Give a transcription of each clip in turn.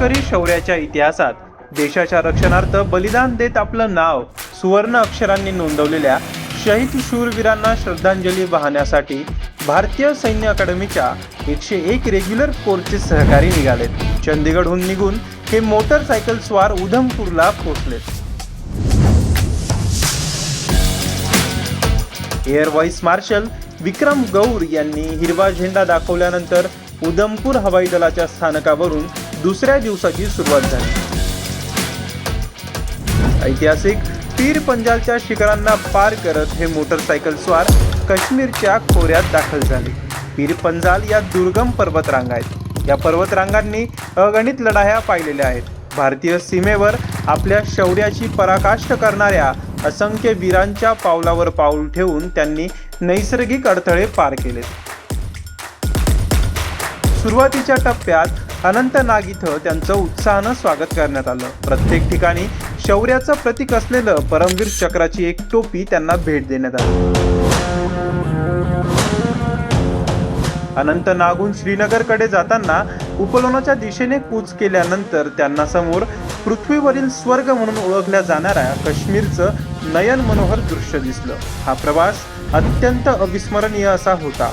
लष्करी शौर्याच्या इतिहासात. देशाच्या रक्षणार्थ बलिदान देत आपलं नाव सुवर्ण अक्षरांनी नोंदवलेल्या शहीद शूरवीरांना श्रद्धांजली वाहण्यासाठी भारतीय सैन्य अकादमीच्या एकशे एक रेग्युलर कोरचे सहकारी निघालेत चंदीगडहून निघून हे मोटरसायकल स्वार उधमपूरला पोहोचलेत air vice marshal Vikram Gaur यांनी हिरवा झेंडा दाखवल्यानंतर उधमपूर हवाई दलाच्या स्थानकावरून दुसऱ्या दिवसाची सुरुवात झाली. ऐतिहासिक पीर पंजालच्या शिखरांना पार करत हे मोटरसायकल स्वार काश्मीरच्या खोऱ्यात दाखल झाले. पीर पंजाल या दुर्गम पर्वतरांगा आहेत. या पर्वतरांगांनी अगणित लढाया पाहिलेल्या आहेत. भारतीय सीमेवर आपल्या शौर्याची पराकाष्ठ करणाऱ्या असंख्य वीरांच्या पावलावर पाऊल ठेवून त्यांनी नैसर्गिक अडथळे पार केले सुरुवातीच्या टप्प्यात अनंतनाग इथं त्यांचं उत्साहानं स्वागत करण्यात आलं. प्रत्येक ठिकाणी शौर्याचं प्रतीक असलेलं परमवीर चक्राची एक टोपी त्यांना भेट देण्यात आली. अनंतनागहून श्रीनगरकडे जाताना उपलोनाच्या दिशेने कूच केल्यानंतर त्यांना समोर पृथ्वीवरील स्वर्ग म्हणून ओळखल्या जाणाऱ्या काश्मीरचं नयन मनोहर दृश्य दिसलं. हा प्रवास अत्यंत अविस्मरणीय असा होता.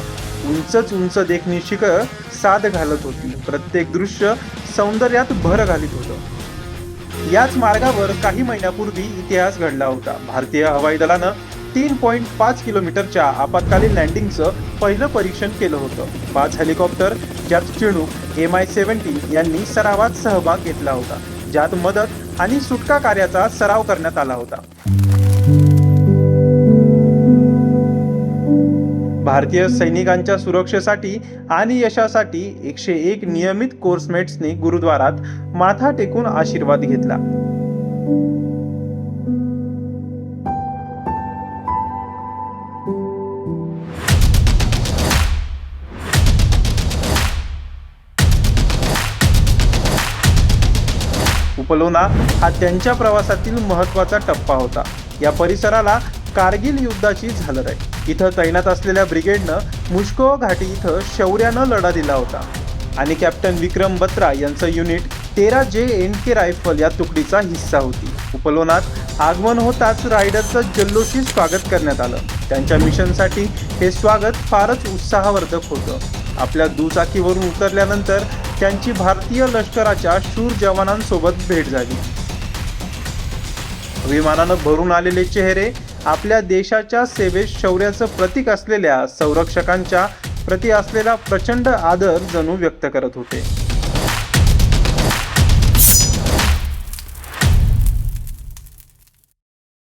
उंचच उंच देखणी शिखर साद घालत होती. प्रत्येक दृश्य सौंदर्यात भर घालीत होतं. याच मार्गावर काही महिन्यापूर्वी इतिहास घडला होता. भारतीय हवाई दलानं तीन पॉईंट पाच किलोमीटरच्या आपत्कालीन लँडिंगचं पहिलं परीक्षण केलं होतं. पाच हेलिकॉप्टर ज्यात चिणूक एम आय सेव्हन्टी यांनी सरावात सहभाग घेतला होता. ज्यात मदत आणि सुटका कार्याचा सराव करण्यात आला होता. भारतीय सैनिकांच्या सुरक्षेसाठी आणि यशासाठी एकशे एक नियमित कोर्समेट्सनी गुरुद्वारात माथा टेकून आशीर्वाद घेतला. उपलोना हा त्यांच्या प्रवासातील महत्त्वाचा टप्पा होता. या परिसराला कारगिल युद्धाची झालर आहे इथं तैनात असलेल्या ब्रिगेडनं मुश्को घाटी इथं शौर्यानं लढा दिला होता. आणि कॅप्टन विक्रम बत्रा यांचं युनिट तेरा जे एन के रायफल या तुकडीचा हिस्सा होती. उपलोनात आगमन होताच रायडरचं जल्लोषी स्वागत करण्यात आलं. त्यांच्या मिशनसाठी हे स्वागत फारच उत्साहवर्धक होतं. आपल्या दुचाकीवरून उतरल्यानंतर त्यांची भारतीय लष्कराच्या शूर जवानांसोबत भेट झाली. विमानानं भरून आलेले चेहरे आपल्या देशाच्या सेवेत शौर्याचं प्रतीक असलेल्या संरक्षकांच्या प्रति असलेला प्रचंड आदर जणू व्यक्त करत होते.